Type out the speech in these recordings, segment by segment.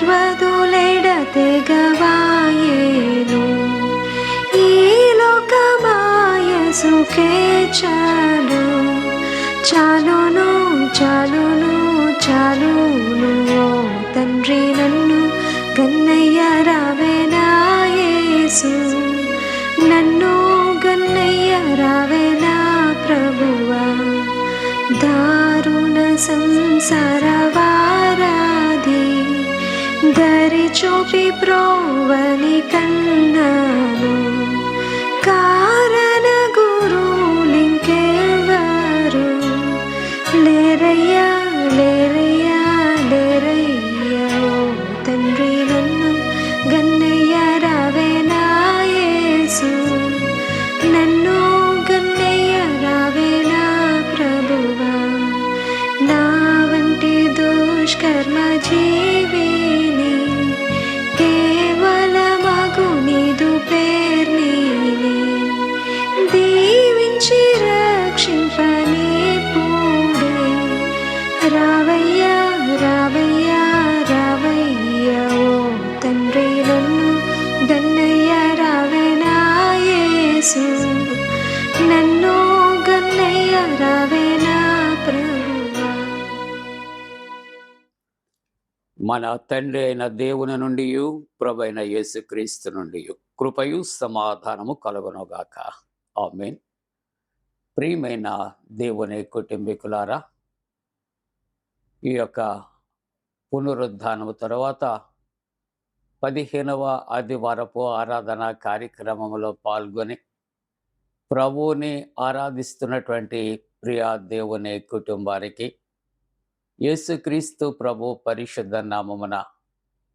గర్వదులెడతెగవాయేను ఈ లోకమాయ సుఖే చాలు చాలును చాలును చాలును తండ్రి నన్ను గన్నయ్య రావేనాయేసు. నన్ను గన్నయ్య రావేనా ప్రభువా. దారుణ సంసారవారా దరి చూపి ప్రోవలి కన్నాను. కా మన తండ్రి అయిన దేవుని నుండి ప్రభైన యేసుక్రీస్తు నుండి కృపయు సమాధానము కలుగునుగాక. ఆమెన్. ప్రియమైన దేవుని కుటుంబీకులారా ఈ యొక్క పునరుద్ధానము తర్వాత పదిహేనవ ఆదివారపు ఆరాధన కార్యక్రమంలో పాల్గొని ప్రభువుని ఆరాధిస్తున్నటువంటి ప్రియా దేవుని కుటుంబానికి యేసుక్రీస్తు ప్రభు పరిశుద్ధ నామమున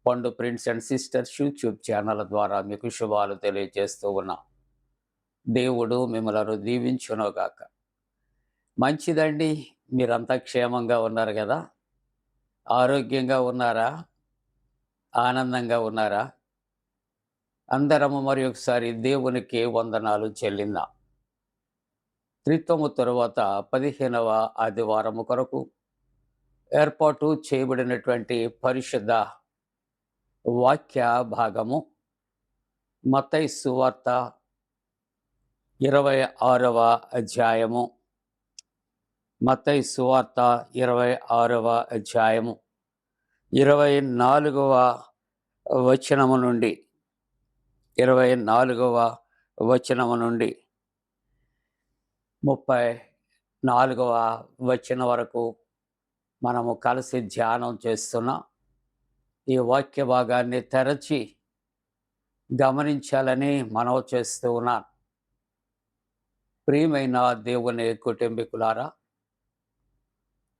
Pandu prince and sisters YouTube channel ద్వారా మీకు శుభాలు తెలియజేస్తూ ఉన్నాం. దేవుడు మిమ్మలను దీవించునోగాక. మంచిదండి మీరంతా క్షేమంగా ఉన్నారు కదా? ఆరోగ్యంగా ఉన్నారా? ఆనందంగా ఉన్నారా? అందరము మరి ఒకసారి దేవునికి వందనాలు చెల్లిందా. త్రిత్వము తరువాత పదిహేనవ ఆదివారము కొరకు ఏర్పాటు చేయబడినటువంటి పరిషద వాక్య భాగము మతై సువార్త ఇరవై ఆరవ అధ్యాయము. మతై సువార్త ఇరవై ఆరవ అధ్యాయము. ఇరవై నాలుగవ వచనము నుండి ఇరవై నాలుగవ వచనము నుండి ముప్పై నాలుగవ వచనం వరకు మనము కలిసి ధ్యానం చేస్తున్నాం ఈ వాక్య భాగాన్ని తెరచి గమనించాలని మనవి చేస్తూ ఉన్నాను. ప్రియమైన దేవుని కుటుంబీకులారా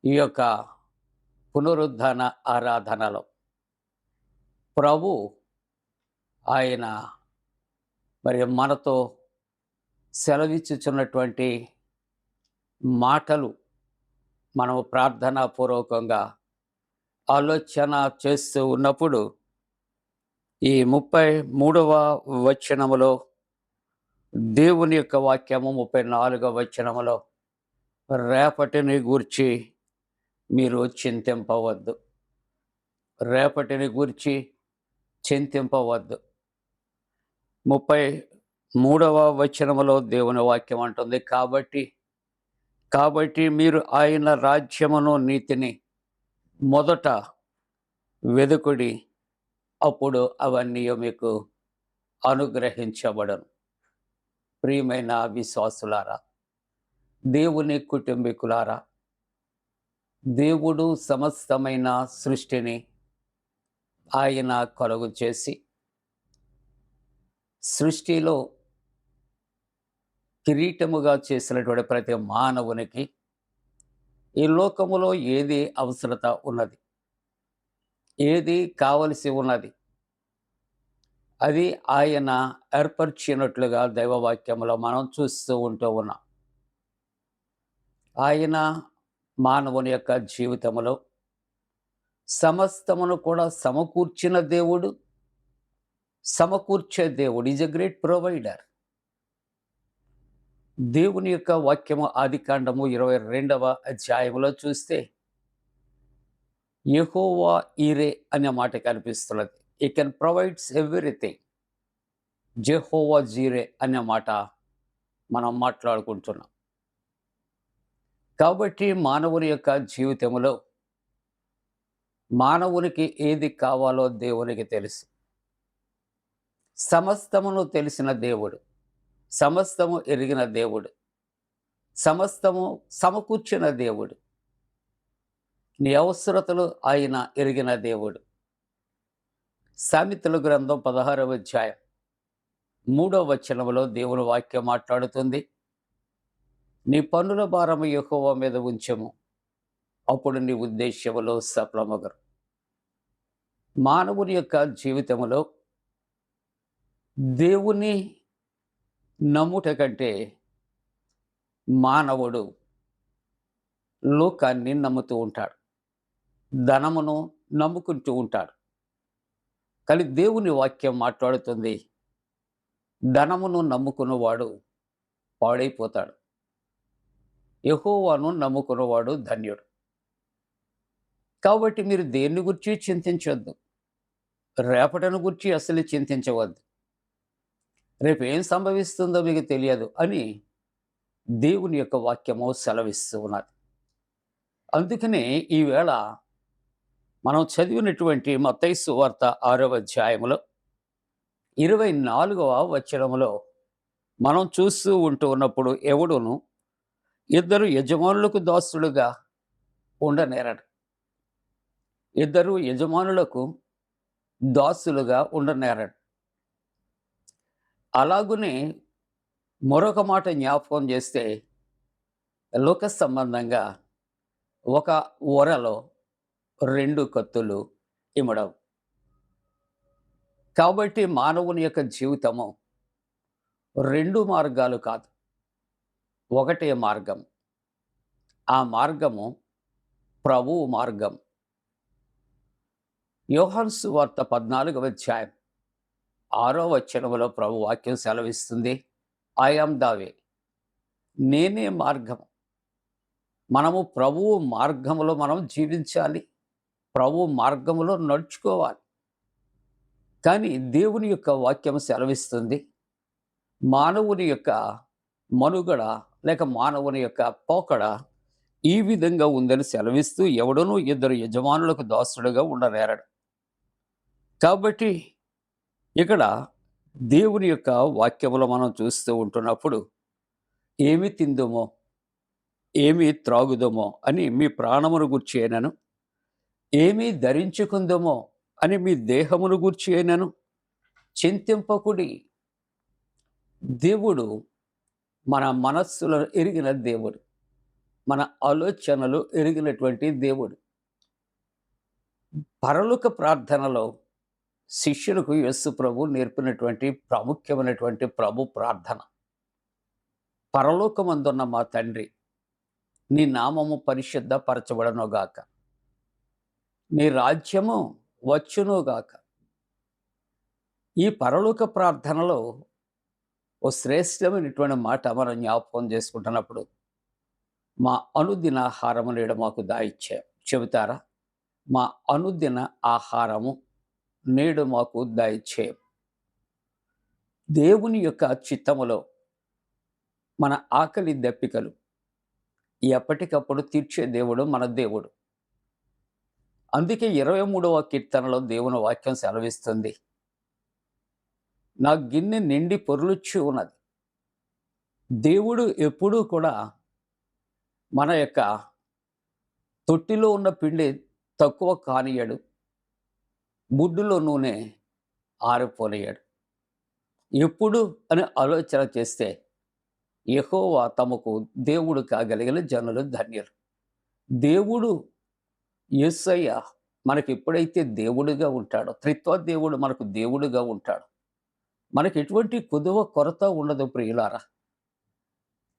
ఈ యొక్క పునరుద్ధరణ ఆరాధనలో ప్రభు ఆయన మరి మనతో సెలవిచ్చుచున్నటువంటి మాటలు మనము ప్రార్థనాపూర్వకంగా ఆలోచన చేస్తూ ఉన్నప్పుడు ఈ ముప్పై మూడవ వచనములో దేవుని యొక్క వాక్యము ముప్పై నాలుగవ వచనములో రేపటిని గూర్చి మీరు చింతింపవద్దు. రేపటిని గూర్చి చింతింపవద్దు. ముప్పై మూడవ వచనములో దేవుని వాక్యం అంటుంది కాబట్టి కాబట్టి మీరు ఆయన రాజ్యమును నీతిని మొదట వెదుకుడి అప్పుడు అవన్నీ మీకు అనుగ్రహించబడను. ప్రియమైన విశ్వాసులారా దేవుని కుటుంబీకులారా దేవుడు సమస్తమైన సృష్టిని ఆయన కలుగు చేసి సృష్టిలో కిరీటముగా చేసినటువంటి ప్రతి మానవునికి ఈ లోకములో ఏది అవసరత ఉన్నది? ఏది కావలసి ఉన్నది? అది ఆయన ఏర్పరిచినట్లుగా దైవవాక్యంలో మనం చూస్తూ ఉంటూ ఉన్నాం. ఆయన మానవుని యొక్క జీవితంలో సమస్తమును కూడా సమకూర్చిన దేవుడు సమకూర్చే దేవుడు ఈజ్ ఎ గ్రేట్ ప్రొవైడర్. దేవుని యొక్క వాక్యము ఆది కాండము ఇరవై రెండవ అధ్యాయంలో చూస్తే యెహోవా ఈరే అనే మాట కనిపిస్తున్నది. ఈ can provides everything Jehovah Jireh అనే మాట మనం మాట్లాడుకుంటున్నాం. కాబట్టి మానవుని యొక్క జీవితంలో మానవునికి ఏది కావాలో దేవునికి తెలుసు. సమస్తమును తెలిసిన దేవుడు. సమస్తము ఎరిగిన దేవుడు. సమస్తము సమకూర్చిన దేవుడు. నీ అవసరతలు ఆయన ఎరిగిన దేవుడు. సామెతల గ్రంథం పదహారవ అధ్యాయం మూడవ వచనంలో దేవుని వాక్యం మాట్లాడుతుంది. నీ పనుల భారము ఎక్కువ మీద ఉంచము. అప్పుడు నీ ఉద్దేశ్యములో సఫలమగరు. మానవుని యొక్క జీవితంలో దేవుని నమ్ముట కంటే మానవుడు లోకాన్ని నమ్ముతూ ఉంటాడు. ధనమును నమ్ముకుంటూ ఉంటాడు. కానీ దేవుని వాక్యం మాట్లాడుతుంది ధనమును నమ్ముకున్నవాడు పాడైపోతాడు. యహోవాను నమ్ముకున్నవాడు ధన్యుడు. కాబట్టి మీరు దేన్ని గురించి చింతించవద్దు రేపటిని గురించి అసలు చింతించవద్దు. రేపు ఏం సంభవిస్తుందో మీకు తెలియదు అని దేవుని యొక్క వాక్యము సెలవిస్తూ ఉన్నది. అందుకనే ఈవేళ మనం చదివినటువంటి మతైసు వార్త ఆరవ అధ్యాయంలో ఇరవై నాలుగవ వచనములో మనం చూస్తూ ఉంటూ ఉన్నప్పుడు ఎవడును? ఇద్దరు యజమానులకు దాసులుగా ఉండనేరడు. ఇద్దరు యజమానులకు దాసులుగా ఉండనేరడు. అలాగునే మరొక మాట జ్ఞాపకం చేస్తే లోక సంబంధంగా ఒక ఒరలో రెండు కత్తులు ఇమడవు. కాబట్టి మానవుని యొక్క జీవితము రెండు మార్గాలు కాదు. ఒకటే మార్గం. ఆ మార్గము ప్రభువు మార్గం. యోహాన్సు వార్త పద్నాలుగవ అధ్యాయం. ఆరో వచనములో ప్రభు వాక్యం సెలవిస్తుంది ఆయాం దావే నేనే మార్గం మనము ప్రభువు మార్గంలో మనం జీవించాలి. ప్రభు మార్గంలో నడుచుకోవాలి. కానీ దేవుని యొక్క వాక్యం సెలవిస్తుంది మానవుని యొక్క మనుగడ లేక మానవుని యొక్క పోకడ ఈ విధంగా ఉందని సెలవిస్తూ ఎవడనూ ఇద్దరు యజమానులకు దాసుడుగా ఉండనేరడు. కాబట్టి ఇక్కడ దేవుని యొక్క వాక్యములో మనం చూస్తూ ఉంటున్నప్పుడు ఏమి తిందుమో ఏమి త్రాగుదమో అని మీ ప్రాణమును గుర్చి అయినను ఏమి ధరించుకుందమో అని మీ దేహమును గూర్చి అయినను చింతింపకుడి దేవుడు మన మనస్సులను ఎరిగిన దేవుడు మన ఆలోచనలు ఎరిగినటువంటి దేవుడు. పరలోక ప్రార్థనలో శిష్యులకు యేసు ప్రభు నేర్పినటువంటి ప్రాముఖ్యమైనటువంటి ప్రభు ప్రార్థన. పరలోకమందున్న మా తండ్రి నీ నామము పరిశుద్ధ పరచబడనుగాక నీ రాజ్యము వచ్చునుగాక. ఈ పరలోక ప్రార్థనలో ఓ శ్రేష్టమైనటువంటి మాట మనం జ్ఞాపకం చేసుకుంటున్నప్పుడు మా అనుదిన ఆహారము నేడు మాకు దాయిచ్చే చెబుతారా? మా అనుదిన ఆహారము నేడు మాకు దాయిచ్చే దేవుని యొక్క చిత్తములో మన ఆకలి దప్పికలు ఎప్పటికప్పుడు తీర్చే దేవుడు మన దేవుడు. అందుకే ఇరవై మూడవ కీర్తనలో దేవుని వాక్యం సెలవిస్తుంది. నా గిన్నె నిండి పొరులుచ్చి ఉన్నది. దేవుడు ఎప్పుడూ కూడా మన యొక్క తొట్టిలో ఉన్న పిండి తక్కువ కానియడు బుడ్డులో నూనె ఆరిపోనయ్యాడు. ఎప్పుడు అని ఆలోచన చేస్తే యహోవా తమకు దేవుడు కాగలిగిన జనులు ధన్యులు. దేవుడు ఎస్సయ్య మనకి ఎప్పుడైతే దేవుడిగా ఉంటాడో త్రిత్వ దేవుడు మనకు దేవుడిగా ఉంటాడు. మనకి ఎటువంటి కుదువ కొరత ఉండదు ప్రియులారా.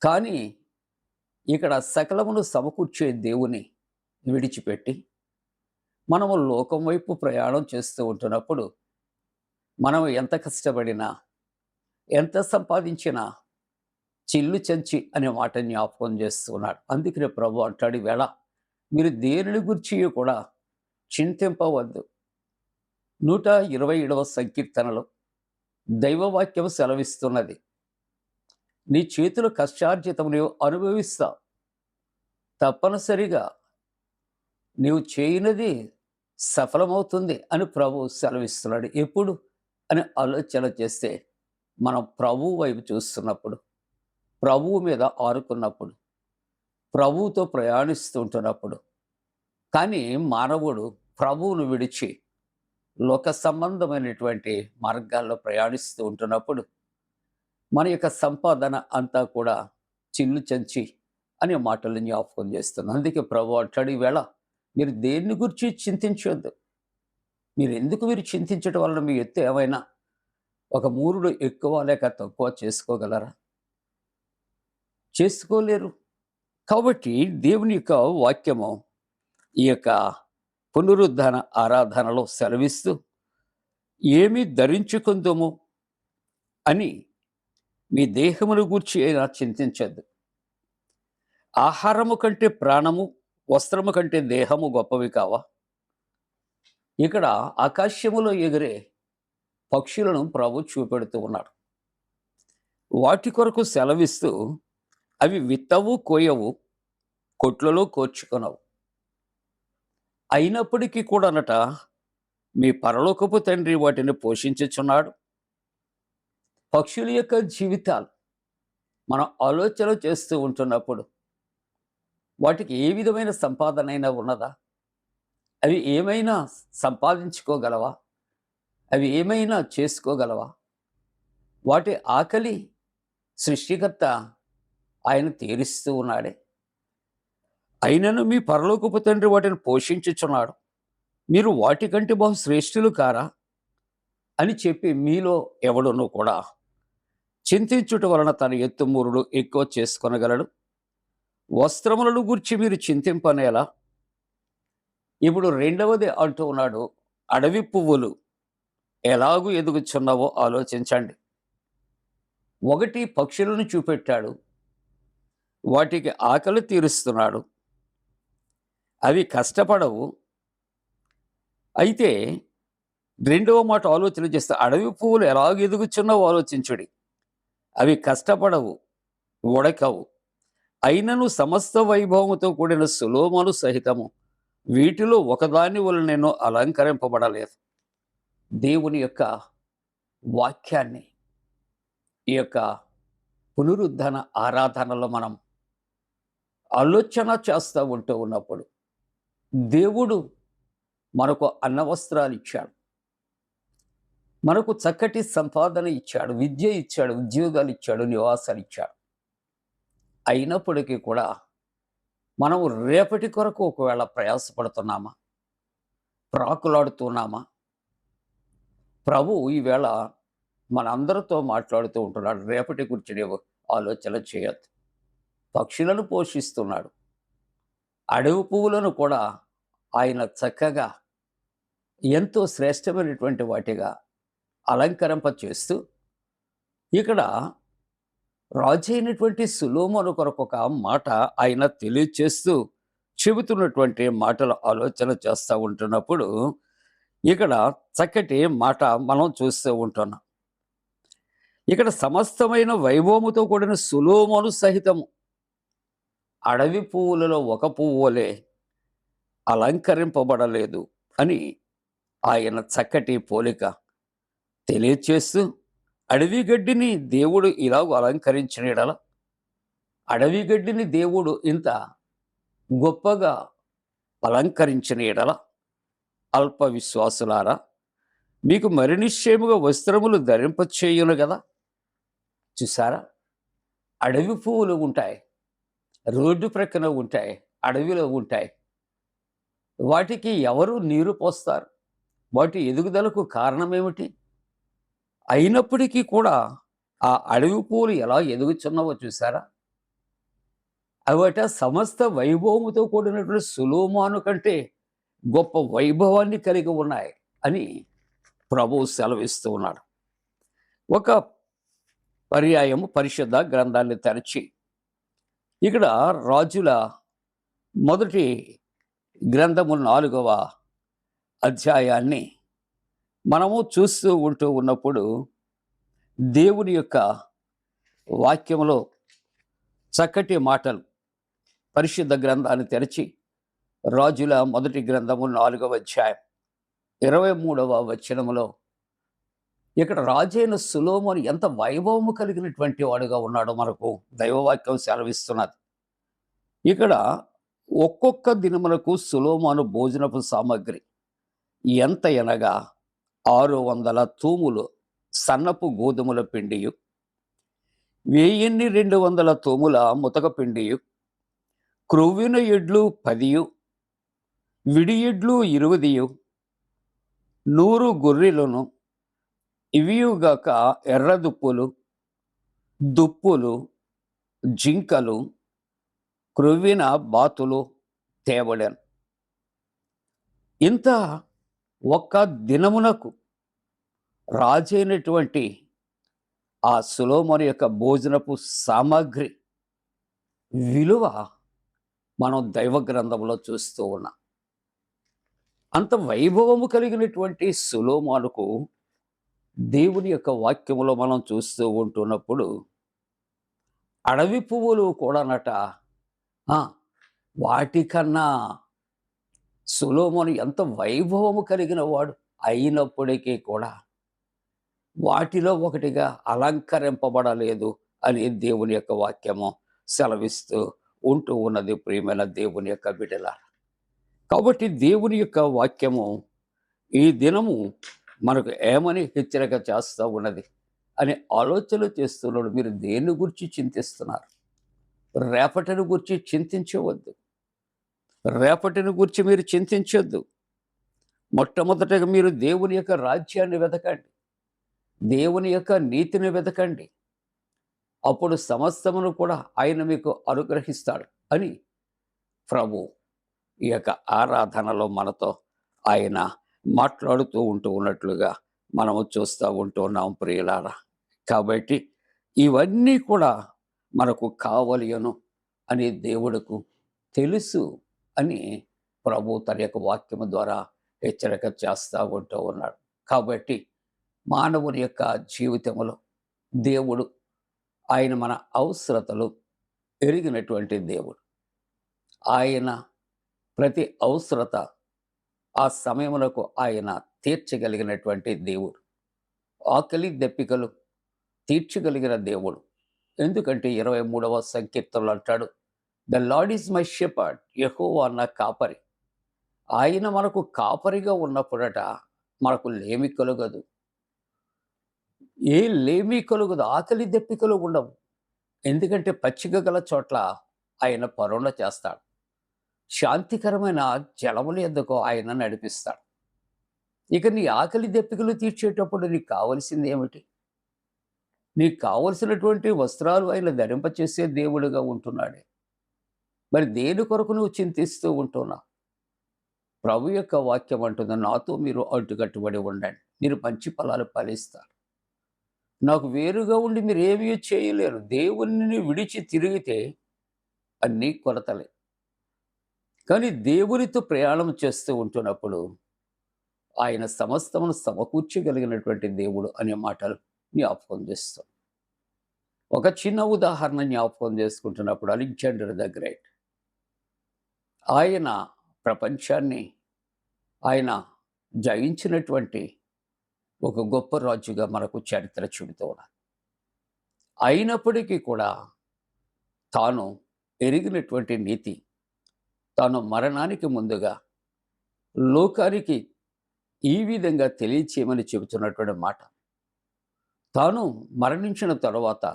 కానీ ఇక్కడ సకలమును సమకూర్చే దేవుని విడిచిపెట్టి మనము లోకం వైపు ప్రయాణం చేస్తూ ఉంటున్నప్పుడు మనం ఎంత కష్టపడినా ఎంత సంపాదించినా చిల్లు చెంచి అనే మాట జ్ఞాపకం చేస్తున్నాడు. అందుకనే ప్రభు అంటాడు వేళ మీరు దేనిని గురించి కూడా చింతింపవద్దు. నూట ఇరవై ఏడవ సంకీర్తనలో దైవవాక్యం సెలవిస్తున్నది. నీ చేతుల కష్టార్జితం నీవు అనుభవిస్తావు. తప్పనిసరిగా నీవు చేయనది సఫలమవుతుంది అని ప్రభు సెలవిస్తున్నాడు. ఎప్పుడు? అని ఆలోచన చేస్తే మనం ప్రభువు వైపు చూస్తున్నప్పుడు ప్రభువు మీద ఆరుకున్నప్పుడు ప్రభువుతో ప్రయాణిస్తూ ఉంటున్నప్పుడు. కానీ మానవుడు ప్రభువును విడిచి లోక సంబంధమైనటువంటి మార్గాల్లో ప్రయాణిస్తూ ఉంటున్నప్పుడు మన యొక్క సంపాదన అంతా కూడా చిల్లు చంచి అనే మాటలు జ్ఞాపకం చేస్తుంది. అందుకే ప్రభు అంటాడు ఈవేళ మీరు దేన్ని గురించి చింతించొద్దు. మీరు ఎందుకు మీరు చింతించడం వలన మీ ఎత్తు ఏమైనా ఒక మూరుడు ఎక్కువ లేక తక్కువ చేసుకోగలరా? చేసుకోలేరు. కాబట్టి దేవుని యొక్క వాక్యము ఈ యొక్క పునరుద్ధరణ ఆరాధనలో సెలవిస్తూ ఏమి ధరించుకుందాము అని మీ దేహమును గూర్చి అయినా చింతించద్దు. ఆహారము కంటే ప్రాణము వస్త్రము కంటే దేహము గొప్పవి కావా? ఇక్కడ ఆకాశములో ఎగిరే పక్షులను ప్రభు చూపెడుతూ ఉన్నాడు. వాటి కొరకు సెలవిస్తూ అవి విత్తవు కోయవు కొట్లలో కోర్చుకొనవు అయినప్పటికీ కూడానట మీ పరలోకపు తండ్రి వాటిని పోషించుచున్నాడు. పక్షుల యొక్క జీవితాలు మనం ఆలోచన చేస్తూ ఉంటున్నప్పుడు వాటికి ఏ విధమైన సంపాదన అయినా ఉన్నదా? అవి ఏమైనా సంపాదించుకోగలవా? అవి ఏమైనా చేసుకోగలవా? వాటి ఆకలి సృష్టికర్త ఆయన తీరుస్తూ ఉన్నాడే. అయినను మీ పరలోకపు తండ్రి వాటిని పోషించుచున్నాడు. మీరు వాటికంటే బహు శ్రేష్ఠులు కారా? అని చెప్పి మీలో ఎవడును కూడా చింతించుట వలన తన ఎత్తుమూరుడు ఎక్కువ చేసుకొనగలడు. వస్త్రములను గురించి మీరు చింతింపనేలా? ఇప్పుడు రెండవది అంటూ ఉన్నాడు అడవి పువ్వులు ఎలాగూ ఎదుగుచున్నావో ఆలోచించండి. ఒకటి పక్షులను చూపెట్టాడు వాటికి ఆకలి తీరుస్తున్నాడు అవి కష్టపడవు. అయితే రెండవ మాట ఆలోచన చేస్తే అడవి పువ్వులు ఎలాగ ఎదుగుచున్నావో ఆలోచించుడి. అవి కష్టపడవు ఉడకవు. అయినను సమస్త వైభవముతో కూడిన సులోమలు సహితము వీటిలో ఒకదాని వల్ల నేను అలంకరింపబడలేదు. దేవుని యొక్క వాక్యాన్ని ఈ యొక్క పునరుద్ధరణ ఆరాధనలో మనం ఆలోచన చేస్తూ ఉంటూ ఉన్నప్పుడు దేవుడు మనకు అన్నవస్త్రాలు ఇచ్చాడు. మనకు చక్కటి సంపాదన ఇచ్చాడు విద్య ఇచ్చాడు ఉద్యోగాలు ఇచ్చాడు నివాసాలు ఇచ్చాడు. అయినప్పటికీ కూడా మనం రేపటి కొరకు ఒకవేళ ప్రయాసపడుతున్నామా? ప్రాకులాడుతున్నామా ప్రభు ఈవేళ మనందరితో మాట్లాడుతూ ఉంటున్నాడు. రేపటి గురించి ఆలోచన చేయొద్దు. పక్షులను పోషిస్తున్నాడు. అడవి పువ్వులను కూడా ఆయన చక్కగా ఎంతో శ్రేష్టమైనటువంటి వాటిగా అలంకరింప చేస్తూ ఇక్కడ రాజు అయినటువంటి సులోమను కొరకు ఒక మాట ఆయన తెలియచేస్తూ చెబుతున్నటువంటి మాటలు ఆలోచన చేస్తూ ఉంటున్నప్పుడు ఇక్కడ చక్కటి మాట మనం చూస్తూ ఉంటున్నాం ఇక్కడ సమస్తమైన వైభవముతో కూడిన సులోమను సహితము అడవి పువ్వులలో ఒక పువ్వులే అలంకరింపబడలేదు అని ఆయన చక్కటి పోలిక తెలియచేస్తూ అడవి గడ్డిని దేవుడు ఇలాగ అలంకరించిన యెడల అడవి గడ్డిని దేవుడు ఇంత గొప్పగా అలంకరించిన ఎడల అల్ప విశ్వాసులారా మీకు మరి నిశ్చయముగా వస్త్రములు ధరింపచేయును కదా చూసారా అడవి పువ్వులు ఉంటాయి రోడ్డు ప్రక్కన ఉంటాయి అడవిలో ఉంటాయి. వాటికి ఎవరు నీరు పోస్తారు? వాటి ఎదుగుదలకు కారణం ఏమిటి అయినప్పటికీ కూడా ఆ అడవి పూలు ఎలా ఎదుగుచున్నావో చూసారా అవట సమస్త వైభవముతో కూడినటువంటి సులోమాను కంటే గొప్ప వైభవాన్ని కలిగి ఉన్నాయి అని ప్రభువు సెలవిస్తూ ఉన్నాడు. ఒక పర్యాయము పరిశుద్ధ గ్రంథాన్ని తెరచి ఇక్కడ రాజుల మొదటి గ్రంథము నాలుగవ అధ్యాయాన్ని మనము చూస్తూ ఉంటూ ఉన్నప్పుడు దేవుని యొక్క వాక్యములో చక్కటి మాటలు పరిశుద్ధ గ్రంథాన్ని తెరచి రాజుల మొదటి గ్రంథము నాలుగవ అధ్యాయం ఇరవై మూడవ వచనములో ఇక్కడ రాజైన సులోమోని ఎంత వైభవము కలిగినటువంటి వాడుగా ఉన్నాడో మనకు దైవవాక్యం సెలవిస్తున్నది. ఇక్కడ ఒక్కొక్క దినములకు సులోమాను భోజనపు సామాగ్రి ఎంత ఎనగా ఆరు వందల తూములు సన్నపు గోధుమల పిండియు వెయ్యిన్ని రెండు వందల తూముల ముతక పిండియు క్రొవ్విన ఎడ్లు పదియు విడి ఎడ్లు ఇరువదియు నూరు గొర్రెలను ఇవియుగాక ఎర్ర దుప్పులు దుప్పులు జింకలు క్రొవ్విన బాతులు తేబడాను ఇంత ఒక్క దినమునకు రాజైనటువంటి ఆ సులోమని యొక్క భోజనపు సామాగ్రి విలువ మనం దైవ గ్రంథంలో చూస్తూ ఉన్నాం. అంత వైభవము కలిగినటువంటి సులోమానుకు దేవుని యొక్క వాక్యములో మనం చూస్తూ ఉంటున్నప్పుడు అడవి పువ్వులు కూడానట ఆ, వాటికన్నా సులోమోను ఎంత వైభవము కలిగిన వాడు అయినప్పటికీ కూడా వాటిలో ఒకటిగా అలంకరింపబడలేదు అని దేవుని యొక్క వాక్యము సెలవిస్తూ ఉంటూ ఉన్నది ప్రియమైన దేవుని యొక్క బిడల కాబట్టి దేవుని యొక్క వాక్యము ఈ దినము మనకు ఏమని హెచ్చరిక చేస్తూ ఉన్నది అని ఆలోచన చేస్తున్నాడు మీరు దేని గురించి చింతిస్తున్నారు? రేపటిని గురించి చింతించవద్దు. రేపటిని గురించి మీరు చింతించొద్దు. మొట్టమొదటగా మీరు దేవుని యొక్క రాజ్యాన్ని వెతకండి. దేవుని యొక్క నీతిని వెతకండి. అప్పుడు సమస్తమును కూడా ఆయన మీకు అనుగ్రహిస్తాడు అని ప్రభు ఈ యొక్క ఆరాధనలో మనతో ఆయన మాట్లాడుతూ ఉంటూ ఉన్నట్లుగా మనము చూస్తూ ఉంటూ ఉన్నాం ప్రియులారా. కాబట్టి ఇవన్నీ కూడా మనకు కావలియను అని దేవుడుకు తెలుసు. అని ప్రభు తన యొక్క వాక్యము ద్వారా హెచ్చరిక చేస్తూ ఉంటూ ఉన్నాడు. కాబట్టి మానవుని యొక్క జీవితంలో దేవుడు ఆయన మన అవసరతలు ఎరిగినటువంటి దేవుడు. ఆయన ప్రతి అవసరత ఆ సమయములకు ఆయన తీర్చగలిగినటువంటి దేవుడు. ఆకలి దెప్పికలు తీర్చగలిగిన దేవుడు. ఎందుకంటే ఇరవై మూడవ సంకీర్తనలు అంటాడు the Lord is my shepherd యహో అన్న కాపరి. ఆయన మనకు కాపరిగా ఉన్నప్పుడట మనకు లేమి కలుగదు. ఏ లేమి కలుగదు ఆకలి దెప్పికలు ఉండవు. ఎందుకంటే పచ్చిక గల చోట్ల ఆయన పరుణ చేస్తాడు. శాంతికరమైన జలములు ఎందుకు ఆయన నడిపిస్తాడు. ఇక నీ ఆకలి దెప్పికలు తీర్చేటప్పుడు నీకు కావలసింది ఏమిటి? నీకు కావలసినటువంటి వస్త్రాలు ఆయన ధరింపచేసే దేవుడిగా ఉంటున్నాడే. మరి దేని కొరకు నువ్వు చింతిస్తూ ఉంటున్నావు? ప్రభు యొక్క వాక్యం అంటుంది నాతో మీరు అడ్డుకట్టుబడి ఉండండి. మీరు మంచి ఫలాలు ఫలిస్తారు. నాకు వేరుగా ఉండి మీరు ఏమీ చేయలేరు. దేవుని విడిచి తిరిగితే అన్నీ కొరతలే కానీ దేవునితో ప్రయాణం చేస్తూ ఉంటున్నప్పుడు ఆయన సమస్తమును సమకూర్చగలిగినటువంటి దేవుడు అనే మాటలు జ్ఞాపకం చేస్తాం ఒక చిన్న ఉదాహరణ జ్ఞాపకం చేసుకుంటున్నప్పుడు అలెగ్జాండర్ ద గ్రేట్. ఆయన ప్రపంచాన్ని ఆయన జయించినటువంటి ఒక గొప్ప రాజుగా మనకు చరిత్ర చెబుతూ ఉన్నారు అయినప్పటికీ కూడా తాను ఎరిగినటువంటి నీతి తాను మరణానికి ముందుగా లోకానికి ఈ విధంగా తెలియచేయమని చెబుతున్నటువంటి మాట. తాను మరణించిన తర్వాత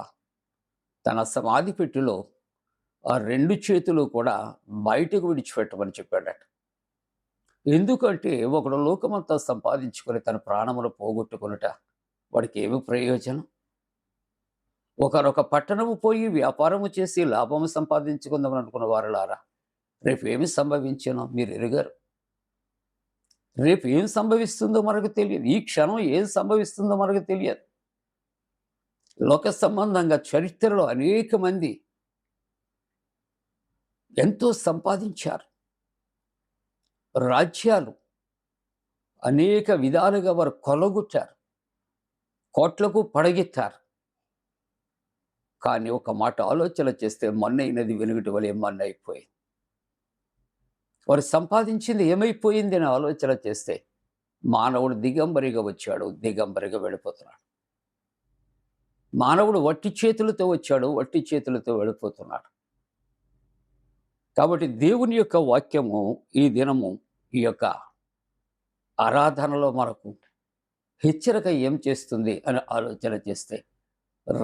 తన సమాధి పెట్టిలో ఆ రెండు చేతులు కూడా బయటకు విడిచిపెట్టమని చెప్పాడట. ఎందుకంటే ఒకడు లోకమంతా సంపాదించుకొని తన ప్రాణములు పోగొట్టుకునుట వాడికి ఏమి ప్రయోజనం? ఒకరొక పట్టణము పోయి వ్యాపారము చేసి లాభము సంపాదించుకుందామని అనుకున్న వారులారా రేపు ఏమి సంభవించానో మీరు ఎరుగారు. రేపు ఏం సంభవిస్తుందో మనకు తెలియదు. ఈ క్షణం ఏం సంభవిస్తుందో మనకు తెలియదు. లోక సంబంధంగా చరిత్రలో అనేక మంది ఎంతో సంపాదించారు. రాజ్యాలు అనేక విధాలుగా వారు కొలగొట్టారు. కోట్లకు పడగెత్తారు. కానీ ఒక మాట ఆలోచన చేస్తే మొన్నైనది వెనుగటి వలె మొన్న అయిపోయింది వారు సంపాదించింది ఏమైపోయింది అని ఆలోచన చేస్తే మానవుడు దిగంబరిగా వచ్చాడు దిగంబరిగా వెళ్ళిపోతున్నాడు. మానవుడు వట్టి చేతులతో వచ్చాడు వట్టి చేతులతో వెళ్ళిపోతున్నాడు. కాబట్టి దేవుని యొక్క వాక్యము ఈ దినము ఈ యొక్క ఆరాధనలో మనకు హెచ్చరిక ఏం చేస్తుంది అని ఆలోచన చేస్తే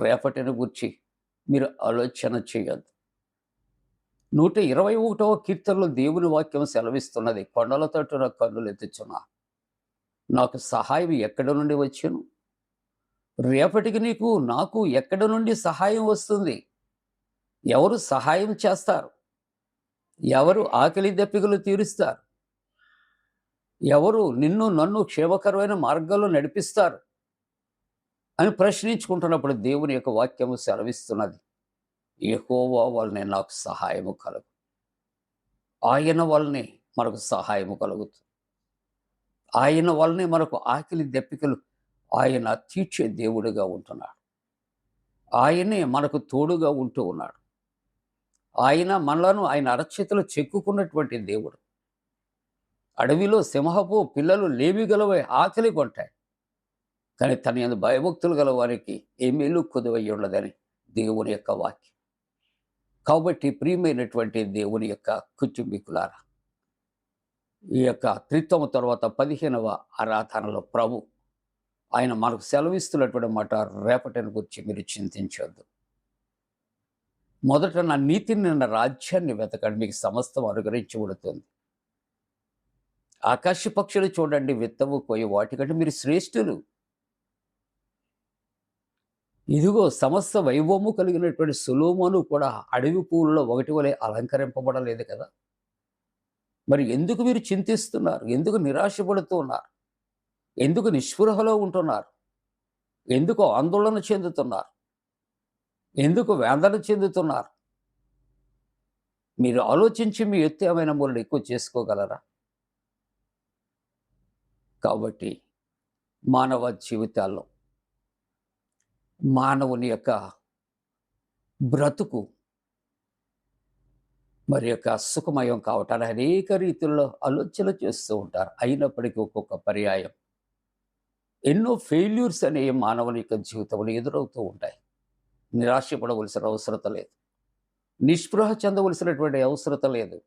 రేపటిని గురించి మీరు ఆలోచన చేయొద్దు. నూట ఇరవై ఒకటవ కీర్తనలో దేవుని వాక్యం సెలవిస్తున్నది కొండల నా కన్నులు ఎత్తుచున్నా. నాకు సహాయం ఎక్కడి నుండి వచ్చాను? రేపటికి నీకు నాకు ఎక్కడి నుండి సహాయం వస్తుంది? ఎవరు సహాయం చేస్తారు? ఎవరు ఆకలి దప్పికలు తీరుస్తారు? ఎవరు నిన్ను నన్ను క్షేమకరమైన మార్గంలో నడిపిస్తారు? అని ప్రశ్నించుకుంటున్నప్పుడు దేవుని యొక్క వాక్యము సెలవిస్తున్నది. ఏకోవా వల్లనే నాకు సహాయము కలుగు. ఆయన వల్లనే మనకు సహాయము కలుగుతుంది. ఆయన వల్లనే మనకు ఆకలి దెప్పికలు ఆయన తీర్చే దేవుడిగా ఉంటున్నాడు. ఆయనే మనకు తోడుగా ఉంటూ ఉన్నాడు. ఆయన మనలను ఆయన అరచేతులు చెక్కుకున్నటువంటి దేవుడు. అడవిలో సింహపు పిల్లలు లేమి గలవై ఆకలి కొంటాయి. కానీ తన ఎందు భయభక్తులు గల వారికి ఏమేలు కుదువై ఉండదని దేవుని యొక్క వాక్యం. కాబట్టి ప్రియమైనటువంటి దేవుని యొక్క కుటుంబీకులారా ఈ యొక్క త్రిత్వము తర్వాత పదిహేనవ ఆరాధనలో ప్రభు ఆయన మనకు సెలవిస్తున్నటువంటి మాట రేపటిని గురించి మీరు చింతించవద్దు మొదట నా నీతిని నిన్న రాజ్యాన్ని వెతకండి మీకు సమస్తం అనుగ్రహించబడుతుంది ఆకాశ పక్షులు చూడండి విత్తవు పోయి వాటికంటే మీరు శ్రేష్ఠులు. ఇదిగో సమస్త వైభవము కలిగినటువంటి సులోమను కూడా అడవి పూలలో ఒకటి వలె అలంకరింపబడలేదు కదా. మరి ఎందుకు మీరు చింతిస్తున్నారు? ఎందుకు నిరాశపడుతున్నారు? ఎందుకు నిస్పృహలో ఉంటున్నారు? ఎందుకు ఆందోళన చెందుతున్నారు? ఎందుకు వేదన చెందుతున్నారు? మీరు ఆలోచించి మీ ఎత్తేమైన మూలను ఎక్కువ చేసుకోగలరా? కాబట్టి మానవ జీవితాల్లో మానవుని యొక్క బ్రతుకు మరి యొక్క సుఖమయం కావటానికి అనేక రీతుల్లో ఆలోచన చేస్తూ ఉంటారు. అయినప్పటికీ ఒక్కొక్క పర్యాయం. ఎన్నో ఫెయిల్యూర్స్ అనేవి మానవుని యొక్క జీవితంలో ఎదురవుతూ ఉంటాయి. నిరాశపడవలసిన అవసరత లేదు. నిస్పృహ చెందవలసినటువంటి అవసరత లేదు.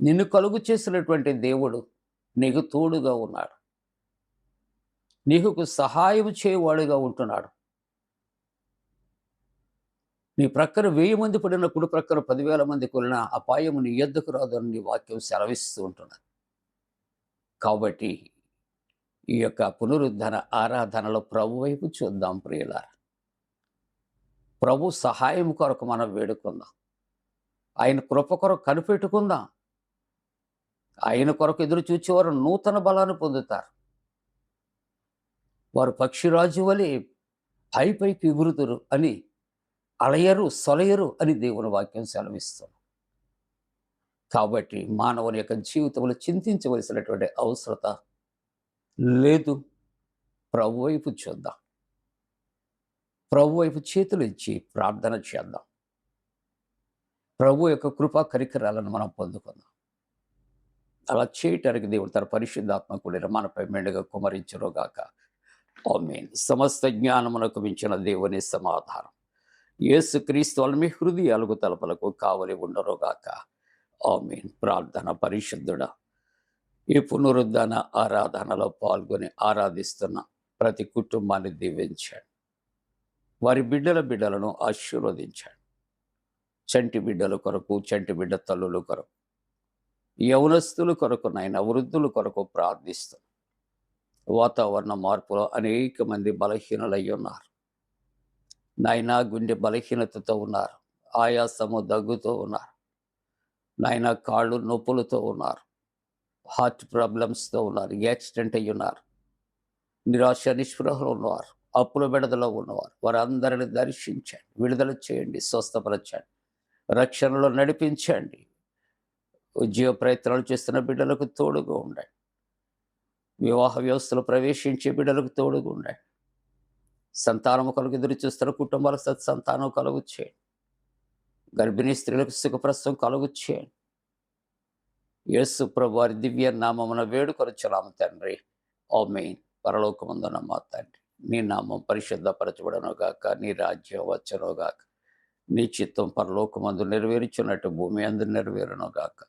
నిన్ను కలుగు చేసినటువంటి దేవుడు నీకు తోడుగా ఉన్నాడు. నీకు సహాయం చేయవాడుగా ఉంటున్నాడు. నీ ప్రక్కన వెయ్యి మంది పడిన కుడి ప్రక్కన పదివేల మంది కొలిన అపాయం నీ ఎద్దుకు రాదు నీ వాక్యం సెలవిస్తూ ఉంటున్నది. కాబట్టి ఈ యొక్క పునరుద్ధరణ ఆరాధనలో ప్రభు వైపు చూద్దాం ప్రియులారా. ప్రభు సహాయం కొరకు మనం వేడుకుందాం. ఆయన కృప కొరకు కనిపెట్టుకుందాం. ఆయన కొరకు ఎదురు చూచేవారు నూతన బలాన్ని పొందుతారు. వారు పక్షిరాజు వలె పై పైకి ఎగురుతురు అని అలయరు సొలయరు అని దేవుని వాక్యం సెలవిస్తుంది. కాబట్టి మానవుని యొక్క జీవితంలో చింతించవలసినటువంటి అవసరత లేదు. ప్రభు వైపు చూద్దాం. ప్రభు వైపు చేతులు ఇచ్చి ప్రార్థన చేద్దాం. ప్రభు యొక్క కృపా కరికరాలను మనం పొందుకుందాం. అలా చేయటానికి దేవుడు తన పరిశుద్ధాత్మ కూడా మనపై మెండుగా కుమరించరుగాక ఆమేన్. సమస్త జ్ఞానమునకు మించిన దేవుని సమాధానం. యేసుక్రీస్తు వల్ల మీ హృదయాలకు తలపలకు కావలి ఉండరుగాక ఆమేన్. ప్రార్థన పరిశుద్ధుడా. ఈ పునరుద్ధరణ ఆరాధనలో పాల్గొని ఆరాధిస్తున్న ప్రతి కుటుంబాన్ని దీవించండి. వారి బిడ్డల బిడ్డలను ఆశీర్వదించాడు. చంటి బిడ్డల కొరకు చంటి బిడ్డ తల్లుల కొరకు యవనస్తుల కొరకు నాయన వృద్ధుల కొరకు ప్రార్థిస్తారు వాతావరణ మార్పులో అనేక మంది బలహీనులై ఉన్నారు. నాయన గుండె బలహీనతతో ఉన్నారు. ఆయాసము దగ్గుతో ఉన్నారు. నాయన కాళ్ళు నొప్పులతో ఉన్నారు. హార్ట్ ప్రాబ్లమ్స్తో ఉన్నారు. యాక్సిడెంట్ అయ్యి ఉన్నారు నిరాశ నిస్పృహలు ఉన్నవారు అప్పుల బెడదలో ఉన్నవారు. వారందరిని దర్శించండి. విడుదల చేయండి. స్వస్థపరచండి. రక్షణలో నడిపించండి. ఉద్యోగ ప్రయత్నాలు చేస్తున్న బిడ్డలకు తోడుగా ఉండండి. వివాహ వ్యవస్థలో ప్రవేశించే బిడ్డలకు తోడుగా ఉండండి. సంతానము కలుగు ఎదురు చూస్తున్న కుటుంబాలకు సత్సంతానం కలుగు చేయండి. గర్భిణీ స్త్రీలకు సుఖప్రసవం కలుగు చేయండి. యేసు ప్రభు వారి దివ్య నామమున వేడుకొరచున్నాము తండ్రి. ఓ మెయిన్ పరలోకమందున మా తండ్రి. నీ నామం పరిశుద్ధపరచబడను గాక నీ రాజ్యం వచ్చను గాక. నీ చిత్తం పరలోకమందు నెరవేర్చున్నట్టు భూమి అందు నెరవేరును గాక.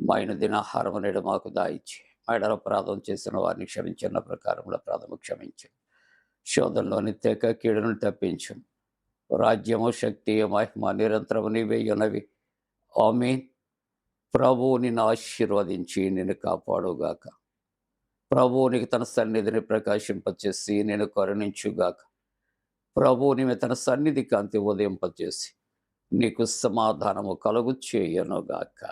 మా ఆయన దినాహారం నేడు మాకు దాయిచ్చి మేడల ప్రాధం చేసిన వారిని క్షమించిన ప్రకారంలో ప్రాధము క్షమించు. శోధంలోని తెక కీడును తప్పించు. రాజ్యము శక్తి మహిమ నిరంతరము నీవే ఉన్నవి. ఆమె ప్రభువు నిన్ను ఆశీర్వదించి నిన్ను కాపాడుగాక. ప్రభువునికి తన సన్నిధిని ప్రకాశింపచేసి నేను కరుణించుగాక. ప్రభువు తన సన్నిధి కాంతి ఉదయింపచేసి నీకు సమాధానము కలుగు చేయనుగాక.